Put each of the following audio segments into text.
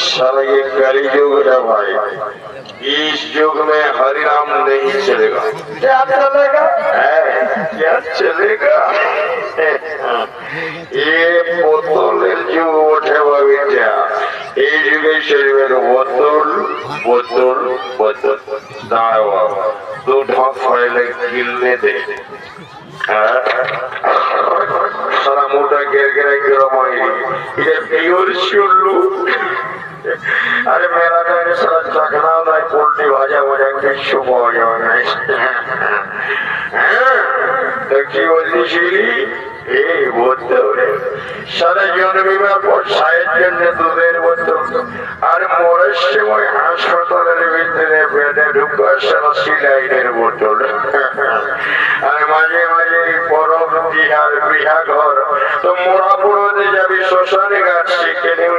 साला ये कली युग है भाई इस युग में हरिनाम नहीं चलेगा क्या चलेगा है क्या चलेगा ये বোতলের যুগ ওঠে বাবিটা এই যুগে চলবে বোতল বোতল বোতল দাঁড়াও বাবা। দু ঢাক ফাইলে গিলনে দে হ্যাঁ? সারা মোটা গের গেরে গেরমাই এটা পিওর চুল্লু আরে মেলা টাইমে সারা চাকরাও নাই পোল্ট্রি ভাজা ভাজা কিচ্ছু পাওয়া যাবে না কি বলছিলি এই হাসপাতালের ভিতরে বেডে ঢুকা সারা আর মাঝে মাঝে পরব বিহার বিহা ঘর তো মোড়া পুরোতে যাবি, শ্মশানে গাছ সেখানেও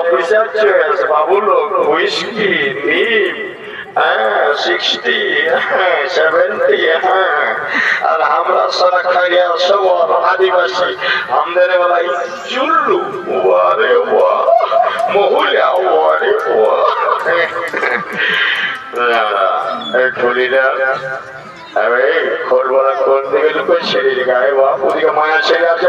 অফিসার চয়েস বাবু হুইস্কি নিপ হ্যাঁ হ্যাঁ সেভেন্টি হ্যাঁ। আর আমরা সারা আদিবাসী, আমাদের বেলায় কোন দিকে লুকে ছেড়ে গায়ে বাপ, ওদিকে মায়া ছেলে আছে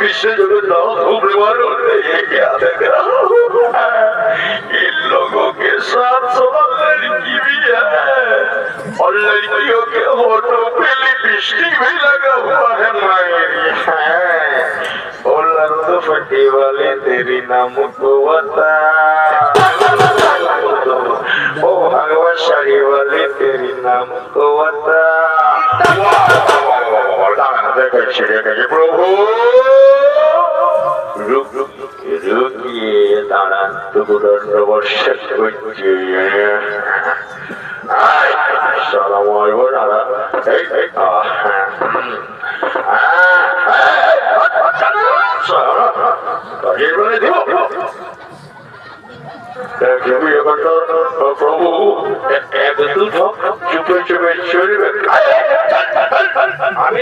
বিশ্ব जगन्नाथ घूमने वालों ने ये क्या देख रहा हूँ इन लोगों के साथ सवाल लड़की भी है और लड़कियों के होठों पे लिपस्टिक भी लगा हुआ है मायरी है ओ लंद फटी वाली तेरी नाम को बता ओ भगवत शाही वाली तेरी नाम को बता কাঁধে করছে রেখেছে প্রভু রুকিয়ে দাঁড়ান টুকুরন প্রবশ্যক করছে সালাম প্রভু এক দু চুপে চুপে চলবে আমি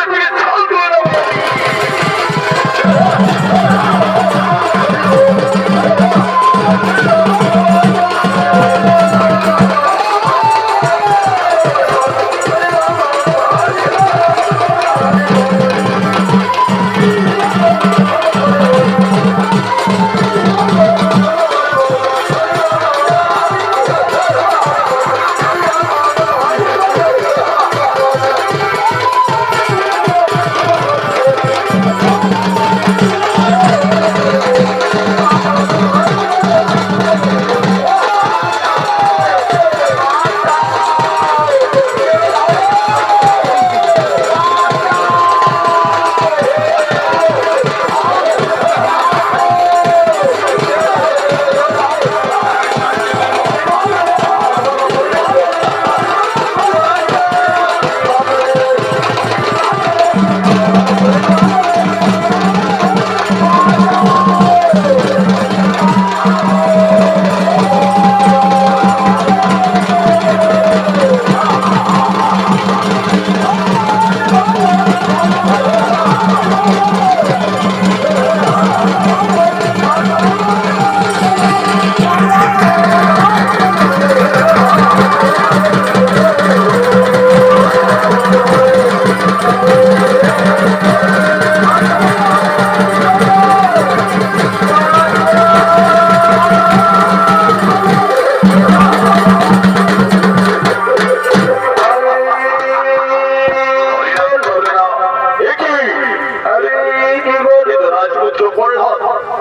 রাজপুত্র প্রহ্লাদ।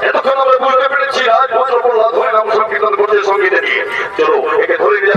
এতক্ষণ আমরা বুঝতে পেরেছি রাজপুত্র প্রহ্লাদ হয়ে নাম সংকীর্তন করছে সঙ্গীতে। চলো, একে ধরে নিয়ে